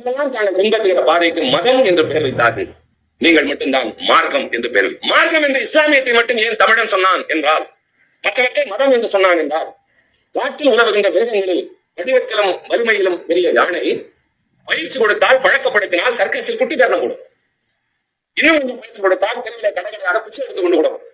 மற்றவர்களெல்லாம் தாங்கள் பாதைக்கு மதம் என்று பெயர் வைத்தார்கள். நீங்கள் மட்டும்தான் மார்க்கம் என்று பெயர் மார்க்கம் என்று இஸ்லாமியத்தை மட்டும் ஏன் தமிழன் சொன்னான் என்றால் மற்றவற்றை மதம் என்று சொன்னான் என்றால் காட்டில் உணவுகின்ற மிருகங்களில் வடிவத்திலும் வலிமையிலும் பெரிய யானை பயிற்சி கொடுத்தால் பழக்கப்படுத்தினால் சர்க்கஸில் குட்டி தரணம் கொடுக்கும் இன்னும் கொஞ்சம் பயிற்சி கொடுத்தால் தெருவில் கடைகளாக பிச்சை எடுத்துக் கொண்டு கொடுக்கும்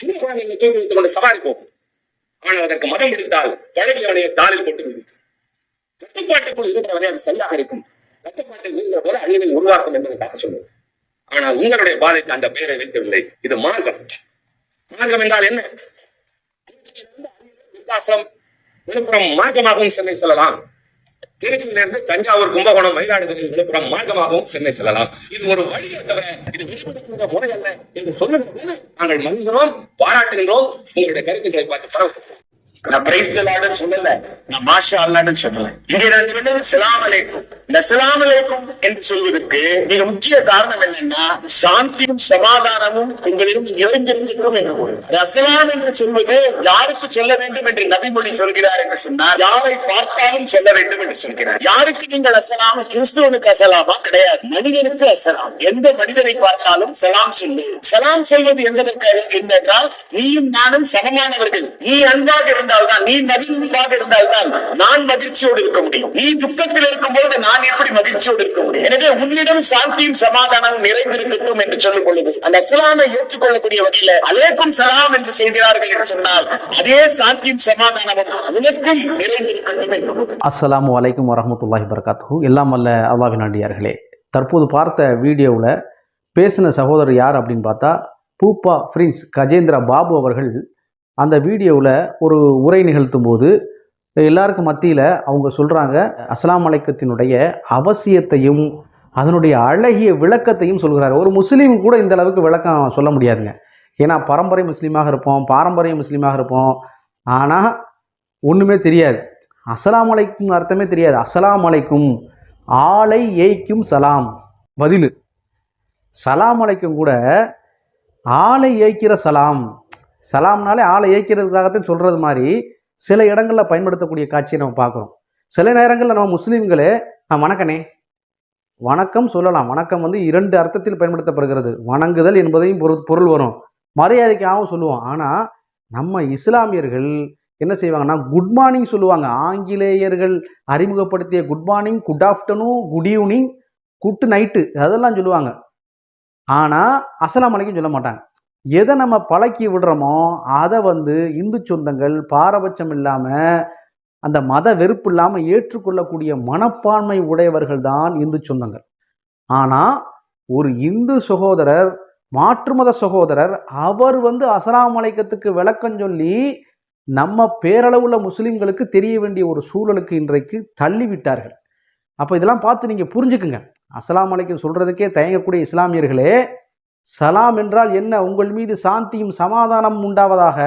சின்ன குழந்தைகளை தூக்கி வைத்துக் கொண்டு சவாரி போகும். ஆனால் அதற்கு மதம் பிடித்தால் பழகி யானையை தாளில் போட்டு விதிக்கும் கட்டுப்பாட்டுக்குள் இருக்கிறவரை அது செல்லாக இருக்கும். கட்டுப்பாட்டில் இருக்கிற போல அழிவை உருவாக்கும் என்பதற்காக சொல்லுவது ஆனால் உங்களுடைய பாதைக்கு அந்த பெயரை வைக்கவில்லை. இது மார்க்கம். மார்க்கம் என்றால் என்ன? விருத்தாசலம் விழுப்புரம் மார்க்கமாகவும் சென்னை செல்லலாம். திருச்சியிலிருந்து தஞ்சாவூர் கும்பகோணம் மயிலாடுதுறை விழுப்புரம் மார்க்கமாகவும் சென்னை செல்லலாம். இது ஒரு வழி இது விடுபடுகின்ற முறை அல்ல என்று சொல்லுகிறது நாங்கள் மகிழ்கிறோம் பாராட்டுகின்றோம். உங்களுடைய கருத்துக்களை பார்த்து பரவுகிறோம் நான் பிரைஸ் சொல்லல. நான் மாஷா அல்லான்னு சொல்லல. இங்கே நான் சொன்னது சலாம் அலைக்கும் இந்த சலாம் அலைக்கும் என்று சொல்வதற்கு மிக முக்கிய காரணம் என்னன்னா சாந்தியும் சமாதானமும் உங்களிடம் இறைந்திருக்கட்டும் என்று பொருள். அசலாம் என்று சொல்வது யாருக்கு சொல்ல வேண்டும் என்று நபிமொழி சொல்கிறார் என்று சொன்னார் யாரை பார்த்தாலும் சொல்ல வேண்டும் என்று சொல்கிறார். யாருக்கு நீங்கள் அசலாம் கிறிஸ்துவனுக்கு அசலாமா கிடையாது. மனிதனுக்கு அசலாம் எந்த மனிதனை பார்த்தாலும் சலாம் சொல்லு. சலாம் சொல்வது என்பதற்கு என்னென்றால் நீயும் நானும் சமமானவர்கள். நீ அன்பாக இருந்தால் இருந்தால்தான் நீ மகிழ்வாக இருந்தால்தான் நான் மகிழ்ச்சியோடு இருக்க முடியும். நீ துக்கத்தில் இருக்கும் பொழுது நான் எப்படி மகிழ்ச்சியோடு இருக்க முடியும்? எனவே உன்னிடம் சாந்தியும் சமாதானமும் நிறைந்திருக்கட்டும் என்று சொல்லும் பொழுது அந்த அஸ்லாமை ஏற்றுக்கொள்ளக்கூடிய வகையில அலேக்கும் சலாம் என்று சொல்கிறார்கள் என்று சொன்னால் அதே சாந்தியும் சமாதானமும் உனக்கும் நிறைந்திருக்கட்டும் என்று அஸ்ஸலாமு அலைக்கும் வரஹ்மத்துல்லாஹி வபரகாத்துஹு. எல்லாம் அல்ல அல்லாஹ்வின் அடியார்களே. தற்போது பார்த்த வீடியோவில் பேசின சகோதரர் யார் அப்படின்னு பார்த்தா பூப்பா பிரின்ஸ் கஜேந்திர பாபு அவர்கள் அந்த வீடியோவில் ஒரு உரை நிகழ்த்தும் போது எல்லாருக்கும் மத்தியில் அவங்க சொல்கிறாங்க அஸ்லாம் அலைக்கத்தினுடைய அவசியத்தையும் அதனுடைய அழகிய விளக்கத்தையும் சொல்கிறார். ஒரு முஸ்லீம் கூட இந்த அளவுக்கு விளக்கம் சொல்ல முடியாதுங்க. ஏன்னா பரம்பரை முஸ்லீமாக இருப்போம் பாரம்பரிய முஸ்லீமாக இருப்போம். ஆனால் ஒன்றுமே தெரியாது. அஸ்லாம் அலைக்கும் அர்த்தமே தெரியாது. அஸ்லாம் அலைக்கும் ஆளை ஏய்க்கும் சலாம் பதில். சலாம் அலைக்கும் கூட ஆளை ஏய்க்கிற சலாம் சலாம்னாலே ஆளை இயக்கிறதுக்காகத்தான் சொல்கிறது மாதிரி சில இடங்களில் பயன்படுத்தக்கூடிய காட்சியை நம்ம பார்க்குறோம். சில நேரங்களில் நம்ம முஸ்லீம்களே வணக்கனே வணக்கம் சொல்லலாம். வணக்கம் வந்து இரண்டு அர்த்தத்தில் பயன்படுத்தப்படுகிறது. வணங்குதல் என்பதையும் பொருள் பொருள் வரும். மரியாதைக்காகவும் சொல்லுவோம். ஆனால் நம்ம இஸ்லாமியர்கள் என்ன செய்வாங்கன்னா குட் மார்னிங் சொல்லுவாங்க. ஆங்கிலேயர்கள் அறிமுகப்படுத்திய good morning good afternoon good evening good night அதெல்லாம் சொல்லுவாங்க. ஆனால் அசலாம் அலைக்கும் சொல்ல மாட்டாங்க. எதை நம்ம பழக்கி விடுறோமோ அதை வந்து இந்து சொந்தங்கள் பாரபட்சம் இல்லாமல் அந்த மத வெறுப்பு இல்லாமல் ஏற்றுக்கொள்ளக்கூடிய மனப்பான்மை உடையவர்கள் தான் இந்து சொந்தங்கள். ஆனால் ஒரு இந்து சகோதரர் மாற்று மத சகோதரர் அவர் வந்து அஸ்ஸலாமு அலைக்கத்துக்கு விளக்கம் சொல்லி நம்ம பேரளவுள்ள முஸ்லிம்களுக்கு தெரிய வேண்டிய ஒரு சூழலுக்கு இன்றைக்கு தள்ளிவிட்டார்கள். அப்போ இதெல்லாம் பார்த்து நீங்கள் புரிஞ்சுக்குங்க. அஸ்ஸலாமு அலைக்கும் சொல்கிறதுக்கே தயங்கக்கூடிய இஸ்லாமியர்களே சலாம் என்றால் என்ன? உங்கள் மீது சாந்தியும் சமாதானம் உண்டாவதாக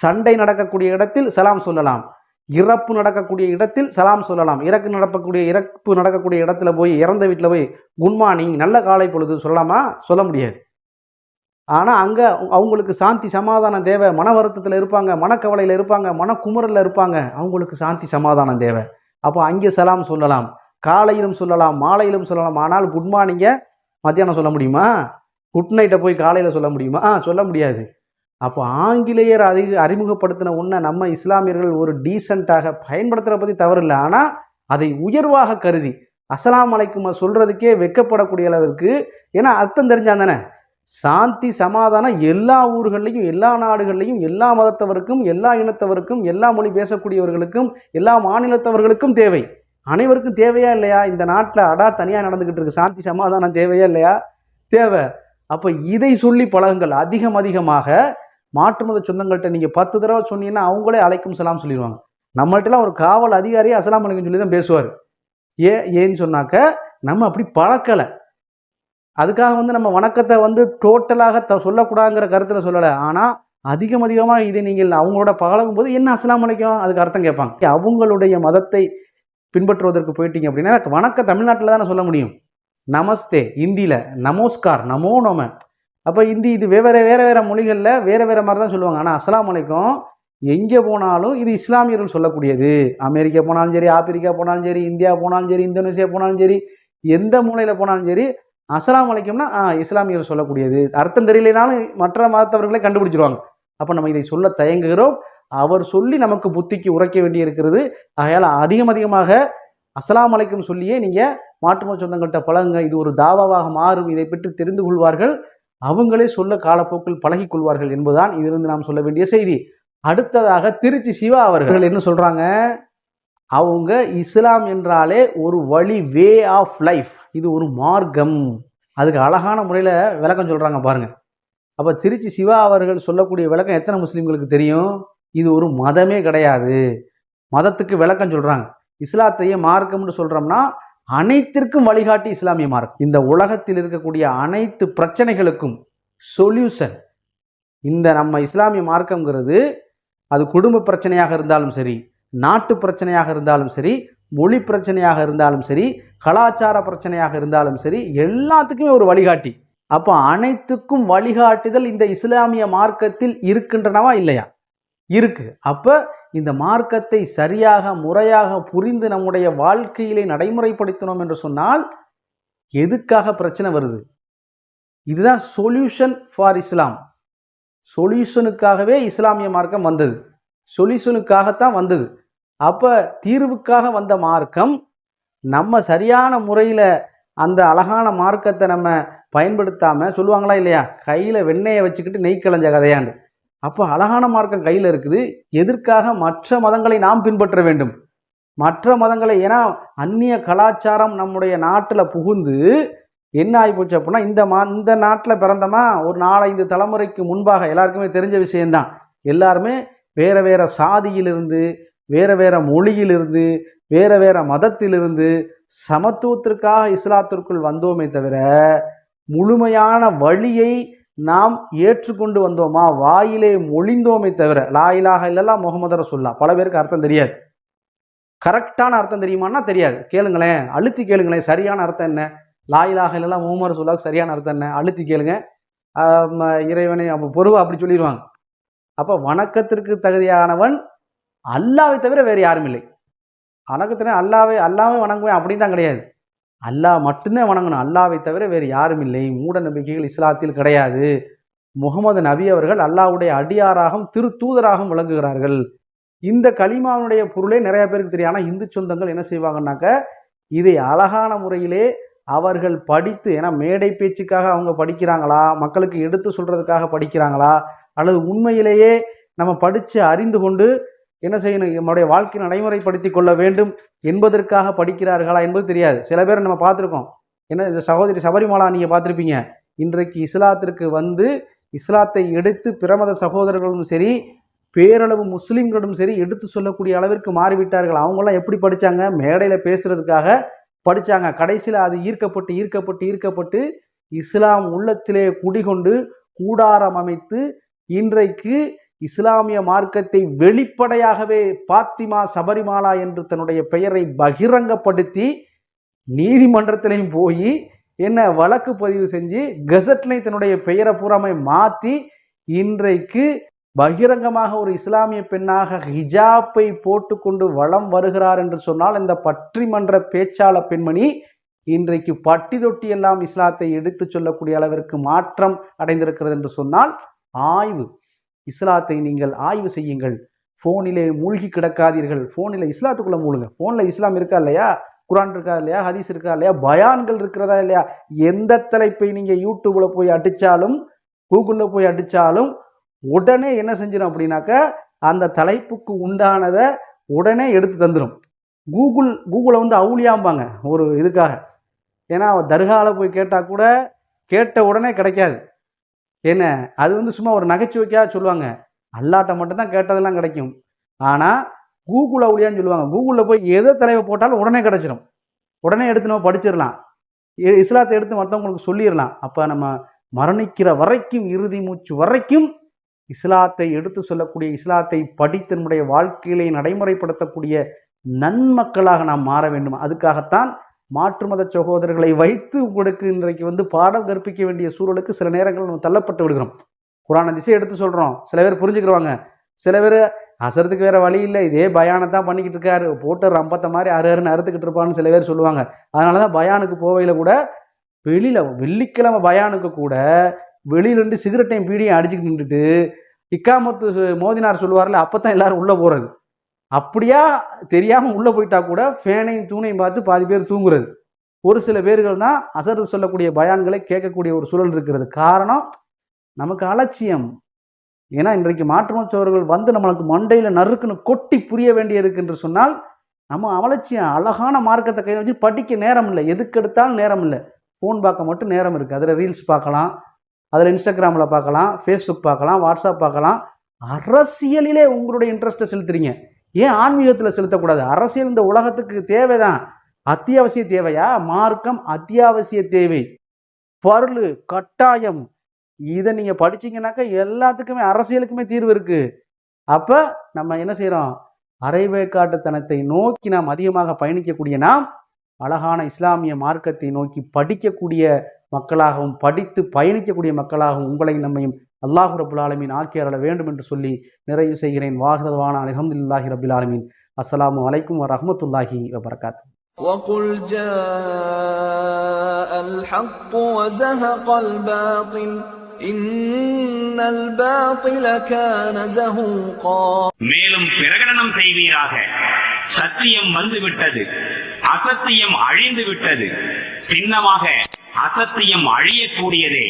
சண்டை நடக்கக்கூடிய இடத்தில் சலாம் சொல்லலாம். இறப்பு நடக்கக்கூடிய இடத்தில் சலாம் சொல்லலாம். இறக்கு நடக்கக்கூடிய இறப்பு நடக்கக்கூடிய இடத்துல போய் இறந்த வீட்டில் போய் குட் மார்னிங் நல்ல காலை பொழுது சொல்லலாமா? சொல்ல முடியாது. ஆனால் அங்கே அவங்களுக்கு சாந்தி சமாதானம் தேவை. மன வருத்தத்தில் இருப்பாங்க மனக்கவலையில் இருப்பாங்க மனக்குமுறலில் இருப்பாங்க. அவங்களுக்கு சாந்தி சமாதானம் தேவை. அப்போ அங்கே சலாம் சொல்லலாம். காலையிலும் சொல்லலாம் மாலையிலும் சொல்லலாம். ஆனால் குட் மார்னிங்கை மத்தியானம் சொல்ல முடியுமா? குட் நைட்டை போய் காலையில் சொல்ல முடியுமா? ஆ சொல்ல முடியாது. அப்போ ஆங்கிலேயர் அதிக அறிமுகப்படுத்தின உன்னை நம்ம இஸ்லாமியர்கள் ஒரு டீசெண்டாக பயன்படுத்துகிற பற்றி தவறில்லை. ஆனால் அதை உயர்வாக கருதி அஸ்ஸலாமு அலைக்கும் சொல்கிறதுக்கே வெக்கப்படக்கூடிய அளவிற்கு ஏன்னா அர்த்தம் தெரிஞ்சான் தானே? சாந்தி சமாதானம் எல்லா ஊர்கள்லையும் எல்லா நாடுகள்லையும் எல்லா மதத்தவருக்கும் எல்லா இனத்தவருக்கும் எல்லா மொழி பேசக்கூடியவர்களுக்கும் எல்லா மாநிலத்தவர்களுக்கும் தேவை. அனைவருக்கும் தேவையா இல்லையா? இந்த நாட்டில் அடா தனியாக நடந்துக்கிட்டு இருக்கு. சாந்தி சமாதானம் தேவையா இல்லையா? தேவை. அப்போ இதை சொல்லி பழகுங்கள். அதிகம் அதிகமாக மாற்று மத சொந்தங்கள்கிட்ட நீங்கள் பத்து தடவை சொன்னீங்கன்னா அவங்களே அழைக்கும் சலாம் சொல்லிடுவாங்க நம்மள்ட்டலாம் ஒரு காவல் அதிகாரியே அசலாம் அலைக்கும் சொல்லி தான் பேசுவார். ஏ ஏன்னு சொன்னாக்க நம்ம அப்படி பழக்கலை. அதுக்காக வந்து நம்ம வணக்கத்தை வந்து டோட்டலாக த சொல்லக்கூடாதுங்கிற கருத்தில் சொல்லலை. ஆனால் அதிகம் அதிகமாக இதை நீங்கள் அவங்களோட பழகும் போது என்ன அசலாம் அலைக்கும்? அதுக்கு அர்த்தம் கேட்பாங்க. அவங்களுடைய மதத்தை பின்பற்றுவதற்கு போயிட்டீங்க அப்படின்னா வணக்கம் தமிழ்நாட்டில் தானே சொல்ல முடியும். நமஸ்தே ஹிந்தியில் நமஸ்கார் நமோ நம. அப்போ ஹிந்தி இது வேறு வேறு வேறு மொழிகளில் வேறு வேறு மாதிரி தான் சொல்லுவாங்க. ஆனால் அஸ்லாம் அலைக்கும். எங்கே போனாலும் இது இஸ்லாமியர்கள் சொல்லக்கூடியது. அமெரிக்கா போனாலும் சரி ஆப்பிரிக்கா போனாலும் சரி இந்தியா போனாலும் சரி இந்தோனேசியா போனாலும் சரி எந்த மூலையில் போனாலும் சரி அஸ்லாம் வலைக்கும்னா இஸ்லாமியர் சொல்லக்கூடியது. அர்த்தம் தெரியலைனாலும் மற்ற மதத்தவர்களே கண்டுபிடிச்சிருவாங்க. அப்போ நம்ம இதை சொல்ல தயங்குகிறோம். அவர் சொல்லி நமக்கு புத்திக்கு உரைக்க வேண்டி இருக்கிறது ஆகையால் அதிகம் அதிகமாக அஸ்லாம் அலைக்கும் சொல்லியே நீங்கள் மாற்றும சொந்தங்கள்கிட்ட பழகுங்க இது ஒரு தாவாவாக மாறும் இதை பற்றி தெரிந்து கொள்வார்கள். அவங்களே சொல்ல காலப்போக்கில் பழகிக் கொள்வார்கள் என்பதுதான் இதிலிருந்து நாம் சொல்ல வேண்டிய செய்தி. அடுத்ததாக திருச்சி சிவா அவர்கள் என்ன சொல்றாங்க? அவங்க இஸ்லாம் என்றாலே ஒரு வழி வே ஆஃப் லைஃப் இது ஒரு மார்க்கம். அதுக்கு அழகான முறையில் விளக்கம் சொல்கிறாங்க பாருங்கள் அப்போ திருச்சி சிவா அவர்கள் சொல்லக்கூடிய விளக்கம் எத்தனை முஸ்லீம்களுக்கு தெரியும்? இது ஒரு மதமே கிடையாது. மதத்துக்கு விளக்கம் சொல்கிறாங்க இஸ்லாத்தையே மார்க்கம்னு சொல்கிறோம்னா அனைத்திற்கும் வழிகாட்டி இஸ்லாமிய மார்க்கம் இந்த உலகத்தில் இருக்கக்கூடிய அனைத்து பிரச்சனைகளுக்கும் சொல்யூஷன் இந்த நம்ம இஸ்லாமிய மார்க்கங்கிறது அது குடும்ப பிரச்சனையாக இருந்தாலும் சரி நாட்டு பிரச்சனையாக இருந்தாலும் சரி மொழி பிரச்சனையாக இருந்தாலும் சரி கலாச்சார பிரச்சனையாக இருந்தாலும் சரி எல்லாத்துக்குமே ஒரு வழிகாட்டி. அப்போ அனைத்துக்கும் வழிகாட்டுதல் இந்த இஸ்லாமிய மார்க்கத்தில் இருக்கின்றனவா இல்லையா? இருக்கு. அப்போ இந்த மார்க்கத்தை சரியாக முறையாக புரிந்து நம்முடைய வாழ்க்கையிலே நடைமுறைப்படுத்தினோம் என்று சொன்னால் எதுக்காக பிரச்சனை வருது? இதுதான் சொல்யூஷன் ஃபார் இஸ்லாம் சொல்யூஷனுக்காகவே இஸ்லாமிய மார்க்கம் வந்தது. சொல்யூஷனுக்காகத்தான் வந்தது. அப்போ தீர்வுக்காக வந்த மார்க்கம் நம்ம சரியான முறையில் அந்த அழகான மார்க்கத்தை நம்ம பயன்படுத்தாமல் சொல்லுவாங்களா இல்லையா? கையில் வெண்ணெயை வச்சுக்கிட்டு நெய் கலைஞ்ச கதையாண்டு. அப்போ அழகான மார்க்கம் கையில் இருக்குது. எதற்காக மற்ற மதங்களை நாம் பின்பற்ற வேண்டும்? மற்ற மதங்களை ஏன்னா அந்நிய கலாச்சாரம் நம்முடைய நாட்டில் புகுந்து என்ன ஆகிப்போச்சு அப்படின்னா இந்த மா இந்த நாட்டில் பிறந்தமா ஒரு நாலஞ்சு தலைமுறைக்கு முன்பாக எல்லாருக்குமே தெரிஞ்ச விஷயம்தான். எல்லாருமே வேற வேற சாதியிலிருந்து வேற வேற மொழியிலிருந்து வேற வேற மதத்திலிருந்து சமத்துவத்திற்காக இஸ்லாத்திற்குள் வந்தோமே தவிர முழுமையான வழியை நாம் ஏற்றுக்கொண்டு வந்தோமா? வாயிலே மொழிந்தோமே தவிர லாயிலாக இலாஹ முகமது ரசுல்லா பல பேருக்கு அர்த்தம் தெரியாது. கரெக்டான அர்த்தம் தெரியுமான்னா தெரியாது. கேளுங்களேன் அழுத்தி கேளுங்களேன். சரியான அர்த்தம் என்ன? லாயிலாக இலாஹ முகமது ரசுல்லாவுக்கு சரியான அர்த்தம் என்ன? அழுத்தி கேளுங்க. இறைவனை அப்போ பொறுவா அப்படி சொல்லிடுவாங்க அப்போ வணக்கத்திற்கு தகுதியானவன் அல்லாவை தவிர வேறு யாரும் இல்லை. வணக்கத்தினே அல்லாவே அல்லாவே வணங்குவேன் அப்படின்னு தான் கிடையாது. அல்லாஹ் மட்டும்தான் வணங்கணும். அல்லாவை தவிர வேறு யாரும் இல்லை. மூட நம்பிக்கைகள் இஸ்லாத்தில் கிடையாது. முகமது நபி அவர்கள் அல்லாஹ்வுடைய அடியாராகவும் திரு தூதராகவும் விளங்குகிறார்கள். இந்த களிமாவுடைய பொருளே நிறைய பேருக்கு தெரியும். ஆனால் இந்து சொந்தங்கள் என்ன செய்வாங்கன்னாக்க இதை அழகான முறையிலே அவர்கள் படித்து ஏன்னா மேடை பேச்சுக்காக அவங்க படிக்கிறாங்களா? மக்களுக்கு எடுத்து சொல்றதுக்காக படிக்கிறாங்களா? அல்லது உண்மையிலேயே நம்ம படித்து அறிந்து கொண்டு என்ன செய்யணும்? நம்முடைய வாழ்க்கை நடைமுறைப்படுத்தி கொள்ள வேண்டும். என்பதற்காக படிக்கிறார்களா என்பது தெரியாது. சில பேர் நம்ம பார்த்துருக்கோம். என்ன இந்த சகோதரி சபரிமலா நீங்கள் பார்த்துருப்பீங்க. இன்றைக்கு இஸ்லாத்திற்கு வந்து இஸ்லாத்தை எடுத்து பிரமத சகோதரர்களும் சரி பேரளவு முஸ்லீம்களும் சரி எடுத்து சொல்லக்கூடிய அளவிற்கு மாறிவிட்டார்கள். அவங்களாம் எப்படி படித்தாங்க மேடையில் பேசுறதுக்காக படித்தாங்க கடைசியில் அது ஈர்க்கப்பட்டு ஈர்க்கப்பட்டு ஈர்க்கப்பட்டு இஸ்லாம் உள்ளத்திலே குடிகொண்டு கூடாரம் அமைத்து இன்றைக்கு இஸ்லாமிய மார்க்கத்தை வெளிப்படையாகவே பாத்திமா சபரிமாலா என்று தன்னுடைய பெயரை பகிரங்கப்படுத்தி நீதிமன்றத்திலையும் போய் என்ன வழக்கு பதிவு செஞ்சு கெசட்லையும் தன்னுடைய பெயரை பூராமை மாற்றி இன்றைக்கு பகிரங்கமாக ஒரு இஸ்லாமிய பெண்ணாக ஹிஜாப்பை போட்டுக்கொண்டு வலம் வருகிறார் என்று சொன்னால் இந்த பற்றிமன்ற பேச்சாளர் பெண்மணி இன்றைக்கு பட்டி தொட்டி எல்லாம் இஸ்லாத்தை எடுத்துச் சொல்லக்கூடிய அளவிற்கு மாற்றம் அடைந்திருக்கிறது என்று சொன்னால் ஆய்வு. இஸ்லாத்தை நீங்கள் ஆய்வு செய்யுங்கள். ஃபோனிலே மூழ்கி கிடக்காதீர்கள். ஃபோனில் இஸ்லாத்துக்குள்ளே மூழுங்க ஃபோனில் இஸ்லாம் இருக்கா இல்லையா? குரான் இருக்கா இல்லையா? ஹதீஸ் இருக்கா இல்லையா? பயான்கள் இருக்கிறதா இல்லையா? எந்த தலைப்பை நீங்கள் யூடியூப்பில் போய் அடித்தாலும் கூகுளில் போய் அடித்தாலும் உடனே என்ன செஞ்சிடும் அப்படின்னாக்க அந்த தலைப்புக்கு உண்டானதை உடனே எடுத்து தந்துடும் கூகுள் கூகுளை வந்து அவுளியாம்பாங்க ஒரு இதுக்காக. ஏன்னா தர்காவில் போய் கேட்டால் கூட கேட்ட உடனே கிடைக்காது. என்ன? அது வந்து சும்மா ஒரு நகைச்சுவைக்காக சொல்லுவாங்க. அல்லாட்ட மட்டும்தான் கேட்டதெல்லாம் கிடைக்கும். ஆனால் கூகுள் அவுளியான்னு சொல்லுவாங்க. கூகுளில் போய் எதை தலைவை போட்டாலும் உடனே கிடச்சிடும் உடனே எடுத்து நம்ம படிச்சிடலாம். இஸ்லாத்தை எடுத்து மற்றவங்களுக்கு சொல்லிடலாம். அப்போ நம்ம மரணிக்கிற வரைக்கும் இறுதி மூச்சு வரைக்கும் இஸ்லாத்தை எடுத்து சொல்லக்கூடிய இஸ்லாத்தை படித்து நம்முடைய வாழ்க்கையிலே நடைமுறைப்படுத்தக்கூடிய நன்மக்களாக நாம் மாற வேண்டும். அதுக்காகத்தான் மாற்று மத சகோதரர்களை வைத்து உங்களுக்கு இன்றைக்கு வந்து பாடம் கற்பிக்க வேண்டிய சூழலுக்கு சில நேரங்கள் நம்ம தள்ளப்பட்டு விடுகிறோம். குரான திசை எடுத்து சொல்கிறோம் சில பேர் புரிஞ்சுக்கிறவாங்க. சில பேர் அசரத்துக்கு வேற வழி இல்லை. இதே பயானை தான் பண்ணிக்கிட்டு இருக்காரு. போட்டு ரம்பத்தை மாதிரி அரு அருன்னு அறுத்துக்கிட்டு இருப்பான்னு சில பேர் சொல்லுவாங்க. அதனால தான் பயானுக்கு போவையில் கூட வெளியில் வெள்ளிக்கிழமை பயானுக்கு கூட வெளியிலேருந்து சிகரெட்டையும் பீடியும் அடிச்சுக்கிட்டு நின்றுட்டு இக்காமத்து மோதினார் சொல்லுவார்ல அப்போ தான் எல்லாரும் உள்ளே போகிறது அப்படியா தெரியாமல் உள்ளே போயிட்டா கூட ஃபேனையும் தூணையும் பார்த்து பாதி பேர் தூங்குறது. ஒரு சில பேர்கள் தான் அசர் சொல்லக்கூடிய பயான்களை கேட்கக்கூடிய ஒரு சூழல் இருக்கிறது. காரணம் நமக்கு அலட்சியம். ஏன்னா இன்றைக்கு மாற்றுமற்றவர்கள் வந்து நம்மளுக்கு மண்டையில் நறுக்குன்னு கொட்டி புரிய வேண்டியிருக்கு என்று சொன்னால் நம்ம அலட்சியம் அழகான மார்க்கத்தை கையில் வச்சு படிக்க நேரம் இல்லை. எதுக்கு எடுத்தாலும் நேரம் இல்லை. ஃபோன் பார்க்க மட்டும் நேரம் இருக்குது அதில் ரீல்ஸ் பார்க்கலாம் அதில் இன்ஸ்டாகிராமில் பார்க்கலாம் ஃபேஸ்புக் பார்க்கலாம் வாட்ஸ்அப் பார்க்கலாம். அரசியலிலே உங்களுடைய இன்ட்ரெஸ்ட்டை செலுத்துறீங்க. ஏன் ஆன்மீகத்தில் செலுத்தக்கூடாது? அரசியல் இந்த உலகத்துக்கு தேவைதான். அத்தியாவசிய தேவையா? மார்க்கம் அத்தியாவசிய தேவை. பருள் கட்டாயம். இதை நீங்கள் படிச்சீங்கன்னாக்கா எல்லாத்துக்குமே அரசியலுக்குமே தீர்வு இருக்கு. அப்போ நம்ம என்ன செய்கிறோம் அரைவேக்காட்டுத்தனத்தை நோக்கி நாம் அதிகமாக பயணிக்கக்கூடிய நாம் அழகான இஸ்லாமிய மார்க்கத்தை நோக்கி படிக்கக்கூடிய மக்களாகவும் படித்து பயணிக்கக்கூடிய மக்களாகவும் உங்களையும் நம்மையும் அல்லாஹு ரபுல் ஆலமீன் ஆக்கி அருள வேண்டும் என்று சொல்லி நிறைவு செய்கிறேன் வாஹிரவான அலமதுல்லாஹி ரபுல் ஆலமீன் அஸ்ஸலாமு அலைக்கும் வரஹ்மத்துல்லாஹி வபரகாத்து وقل جاء الحق وزهق الباطل إن الباطل كان زهوقا மேலும் பிரகடனம் செய்வீராக சத்தியம் வந்துவிட்டது அசத்தியம் அழிந்து விட்டது சின்னமாக அசத்தியம் அழியக்கூடியதே